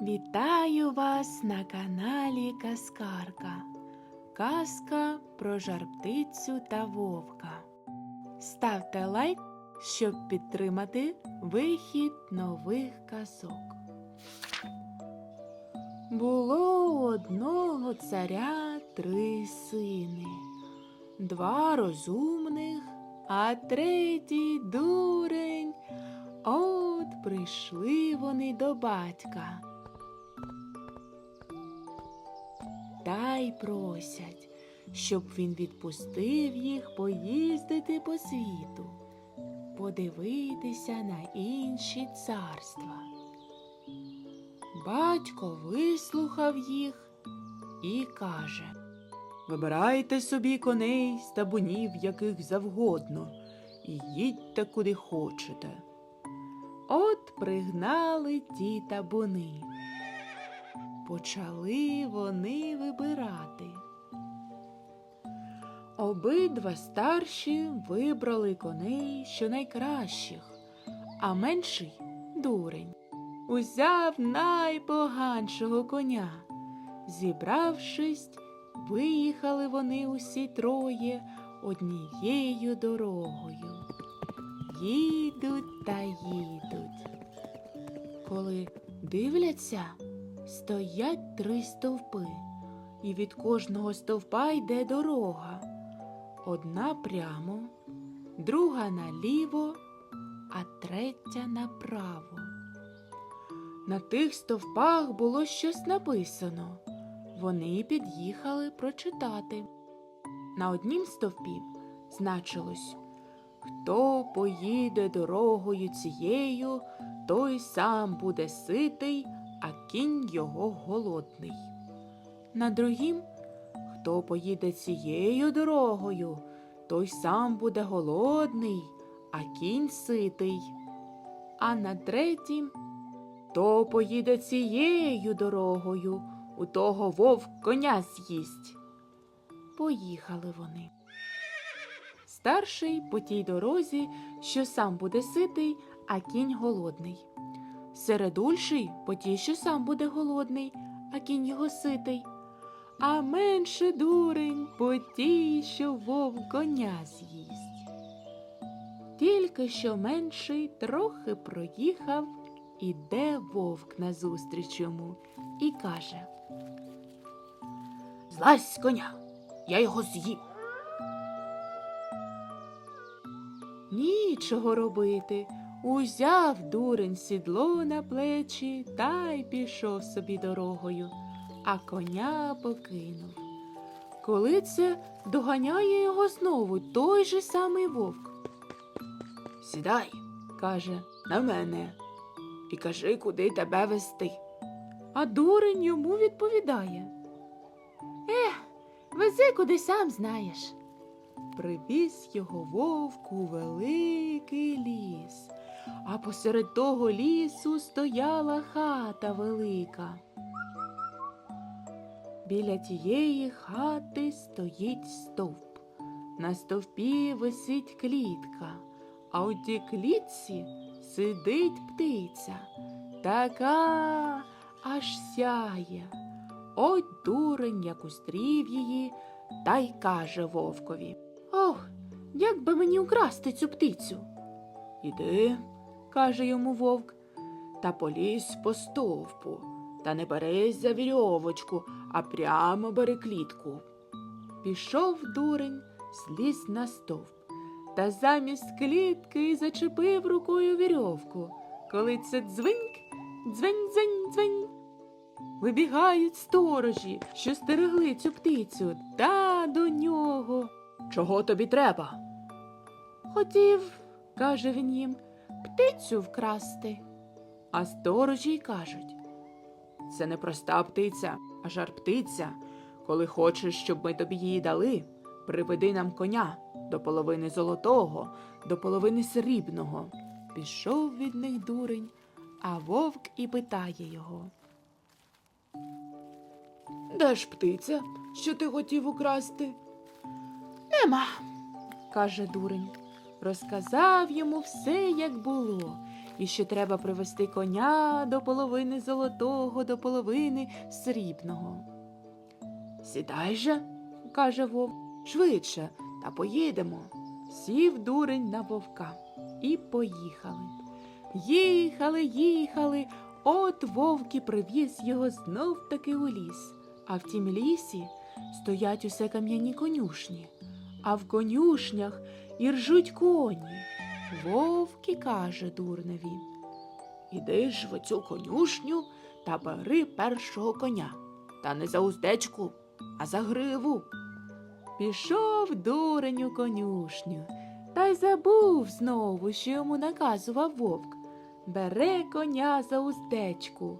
Вітаю вас на каналі Казкарка. Казка про жарптицю та вовка. Ставте лайк, щоб підтримати вихід нових казок. Було у одного царя три сини, два розумних, а третій дурень. От прийшли вони до батька. Й просять, щоб він відпустив їх поїздити по світу, подивитися на інші царства. Батько вислухав їх і каже Вибирайте собі коней з табунів яких завгодно, і їдьте куди хочете. От пригнали ті табуни. Почали вони вибирати. Обидва старші вибрали коней, що найкращих, а менший дурень. Узяв найпоганшого коня. Зібравшись, виїхали вони усі троє однією дорогою. Їдуть та їдуть. Коли дивляться, стоять три стовпи, і від кожного стовпа йде дорога. Одна прямо, друга наліво, а третя направо. На тих стовпах було щось написано. Вони під'їхали прочитати. На однім стовпі значилось Хто поїде дорогою цією, той сам буде ситий, а кінь його голодний. На другім Хто поїде цією дорогою, той сам буде голодний, а кінь ситий. А на третім Хто поїде цією дорогою, у того вовк коня з'їсть. Поїхали вони. Старший по тій дорозі, що сам буде ситий, а кінь голодний. Середульший по тій, що сам буде голодний, а кінь його ситий. А менше дурень по тій, що вовк коня з'їсть. Тільки що менший трохи проїхав, іде вовк назустріч йому і каже Злазь коня, я його з'їм. Нічого робити. Узяв дурень сідло на плечі та й пішов собі дорогою, а коня покинув. Коли це доганяє його знову той же самий вовк. Сідай, каже, на мене, і кажи, куди тебе вести. А дурень йому відповідає. Ех, вези куди сам знаєш. Привіз його вовк у великий ліс, а посеред того лісу стояла хата велика. Біля тієї хати стоїть стовп. На стовпі висить клітка, а у тій клітці сидить птиця. Така аж сяє. От дурень, як устрів її, та й каже вовкові. Ох, як би мені украсти цю птицю? Іди, каже йому вовк, та полізь по стовпу, та не берись за вірьовочку, а прямо бери клітку. Пішов дурень, зліз на стовп, та замість клітки зачепив рукою вірьовку. Коли це дзвеньк, дзвень, дзвень, дзвень. Вибігають сторожі, що стерегли цю птицю, та до нього. Чого тобі треба? Хотів, каже він їм, птицю вкрасти. А сторожі й кажуть це не проста птиця, а жар птиця. Коли хочеш, щоб ми тобі її дали, приведи нам коня до половини золотого, до половини срібного. Пішов від них дурень, а вовк і питає його. Де ж птиця, що ти хотів украсти? Нема, каже дурень. Розказав йому все, як було, і що треба привести коня до половини золотого, до половини срібного. Сідай же, каже вовк, швидше, та поїдемо. Сів дурень на вовка і поїхали. Їхали, їхали, от вовк і привіз його знов таки у ліс. А в тім лісі стоять усе кам'яні конюшні, а в конюшнях і ржуть коні. Вовк і каже дурневі. Іди ж в оцю конюшню та бери першого коня. Та не за уздечку, а за гриву. Пішов дурень у конюшню, та й забув знову, що йому наказував вовк. Бере коня за уздечку,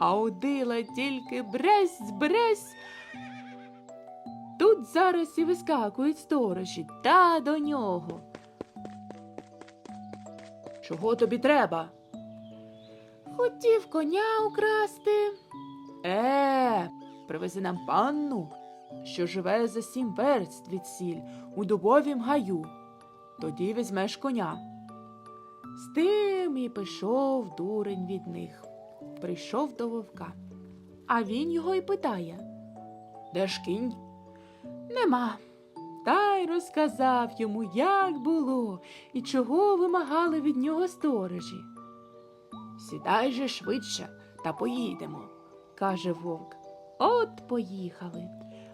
а удила тільки бресь, бресь. Тут зараз і вискакують сторожі та до нього. Чого тобі треба? Хотів коня украсти. Е, привези нам панну, що живе за сім верст від сіль у дубовім гаю. Тоді візьмеш коня. З тим і пішов дурень від них. Прийшов до вовка. А він його й питає Де ж кінь? Нема. Та й розказав йому, як було і чого вимагали від нього сторожі. Сідай же швидше та поїдемо, каже вовк. От поїхали.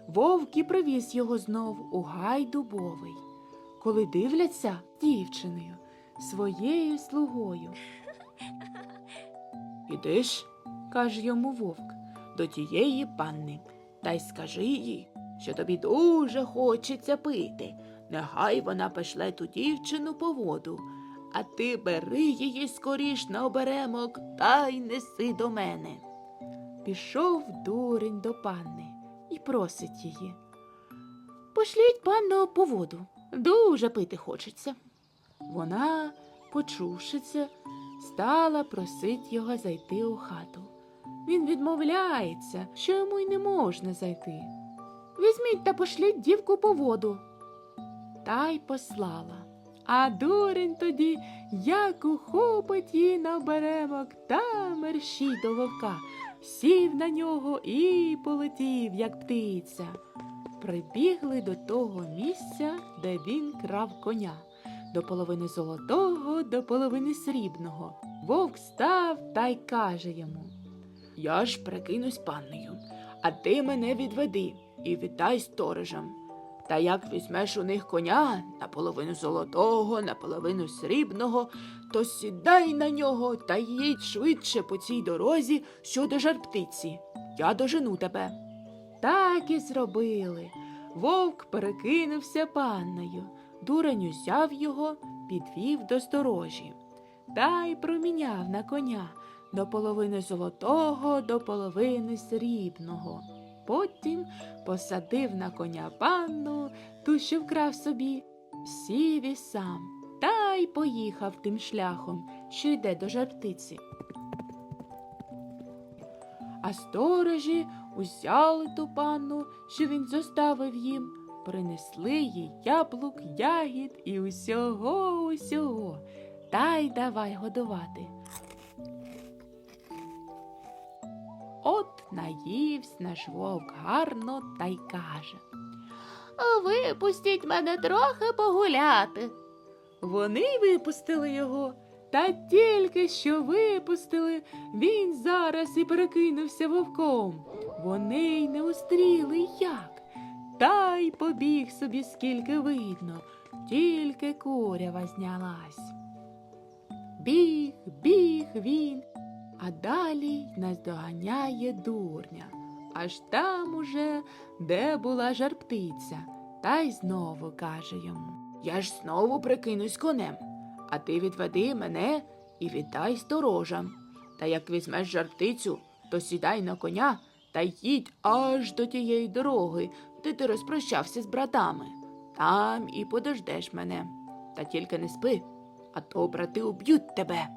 Вовк і привіз його знов у гай дубовий. Коли дивляться дівчиною, своєю слугою. Ідиш, каже йому вовк, до тієї панни, та й скажи їй, що тобі дуже хочеться пити. Нехай вона пошле ту дівчину по воду, а ти бери її скоріш на оберемок та й неси до мене. Пішов дурень до панни і просить її. Пошліть панно по воду, дуже пити хочеться. Вона, почувши це, стала просить його зайти у хату. Він відмовляється, що йому й не можна зайти. Візьміть та пошліть дівку по воду. Та й послала. А дурень тоді, як ухопить її на оберемок та мерщій до вовка, сів на нього і полетів, як птиця. Прибігли до того місця, де він крав коня, до половини золотого, до половини срібного. Вовк став та й каже йому Я ж прикинусь паннею, а ти мене відведи і віддай сторожам. Та як візьмеш у них коня наполовину золотого, наполовину срібного, то сідай на нього та їдь швидше по цій дорозі, що до жарптиці. Я дожену тебе. Так і зробили. Вовк перекинувся панною. Дурень узяв його, підвів до сторожі. Та й проміняв на коня до половини золотого, до половини срібного. Потім посадив на коня панну, ту, що вкрав собі, сів і сам, та й поїхав тим шляхом, що йде до жарптиці. А сторожі узяли ту панну, що він зоставив їм, принесли їй яблук, ягід і усього, усього, та й давай годувати. От наївсь наш вовк гарно та й каже. Випустіть мене трохи погуляти. Вони випустили його, та тільки що випустили, він зараз і перекинувся вовком. Вони й не устріли як. Та й побіг собі скільки видно, тільки курява знялась. Біг, біг він, а далі наздоганяє дурня. Аж там уже, де була жарптиця, та й знову каже йому Я ж знову прикинусь конем, а ти відведи мене і віддай сторожам. Та як візьмеш жарптицю, то сідай на коня та їдь аж до тієї дороги, де ти розпрощався з братами. Там і подождеш мене. Та тільки не спи, а то брати уб'ють тебе.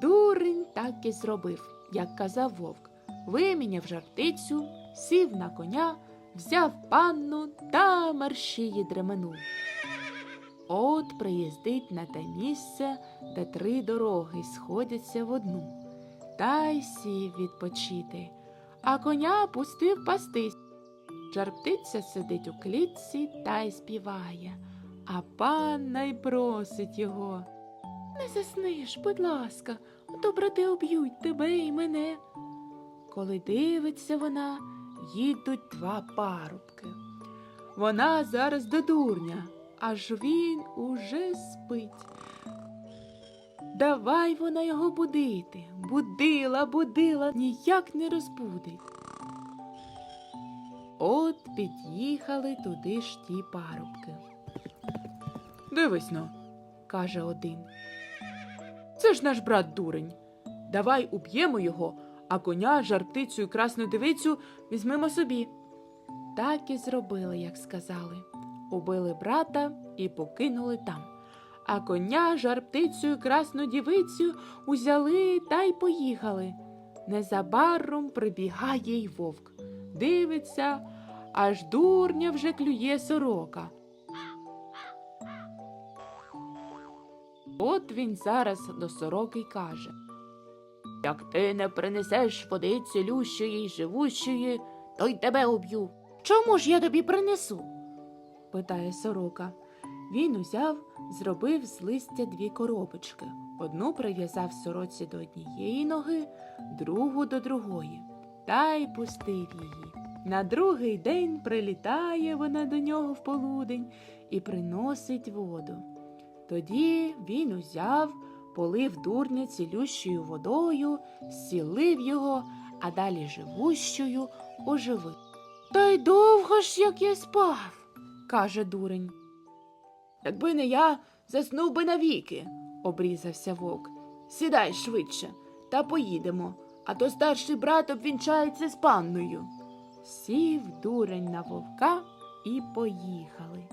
Дурень так і зробив, як казав вовк. Виміняв жартицю, сів на коня, взяв панну та маршії дременув. От приїздить на те місце, де три дороги сходяться в одну, та й сів відпочити, а коня пустив пастись. Жарптиця сидить у клітці та й співає, а панна й просить його. Не засниш, будь ласка, то брати об'ють тебе і мене. Коли дивиться вона, їдуть два парубки. Вона зараз до дурня, аж він уже спить. Давай вона його будити. Будила, будила, ніяк не розбудить. От під'їхали туди ж ті парубки. Дивись но, каже один. Це ж наш брат дурень. Давай уб'ємо його, а коня, жарптицю і красну дивицю візьмемо собі. Так і зробили, як сказали. Убили брата і покинули там. А коня, жарптицю і красну дівицю узяли та й поїхали. Незабаром прибігає й вовк. Дивиться, аж дурня вже клює сорока. От він зараз до сороки каже. Як ти не принесеш води цілющої й живущої, то й тебе уб'ю. Чому ж я тобі принесу? питає сорока. Він узяв, зробив з листя дві коробочки. Одну прив'язав сороці до однієї ноги, другу до другої, та й пустив її. На другий день прилітає вона до нього в полудень і приносить воду. Тоді він узяв, полив дурня цілющою водою, зцілив його, а далі живущою оживив. Та й довго ж, як я спав, каже дурень. Якби не я, заснув би навіки, обрізався вовк. Сідай швидше та поїдемо, а то старший брат обвінчається з панною. Сів дурень на вовка і поїхали.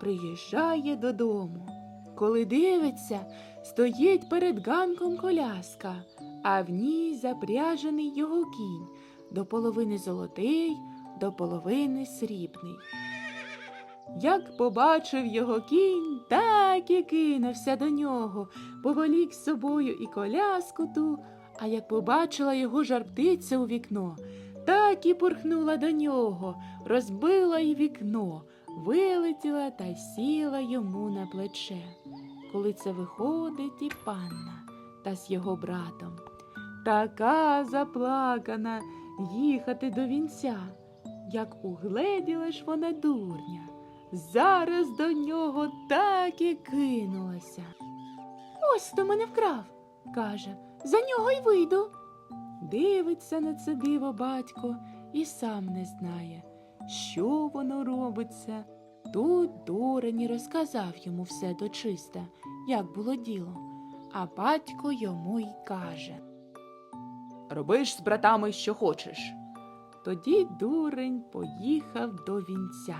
Приїжджає додому. Коли дивиться, стоїть перед ганком коляска, а в ній запряжений його кінь, до половини золотий, до половини срібний. Як побачив його кінь, так і кинувся до нього, поволік з собою і коляску ту, а як побачила його жарптиця у вікно, так і порхнула до нього, розбила й вікно, вилетіла та сіла йому на плече. Коли це виходить і панна та з його братом. Така заплакана їхати до вінця, як угледіла ж вона дурня. Зараз до нього так і кинулася. Ось хто мене вкрав, каже, за нього й вийду. Дивиться на це диво батько і сам не знає, що воно робиться. Тут дурень розказав йому все дочиста, як було діло, а батько йому й каже Робиш з братами, що хочеш. Тоді дурень поїхав до вінця,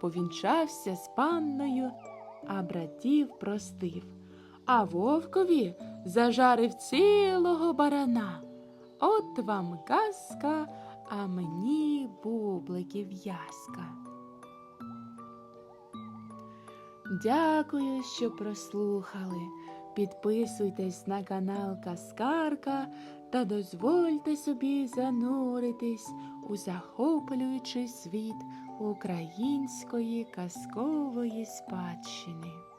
повінчався з панною, а братів простив, а вовкові зажарив цілого барана. От вам казка, а мені бубликів в'язка. Дякую, що прослухали. Підписуйтесь на канал Каскарка та дозвольте собі зануритись у захоплюючий світ української казкової спадщини.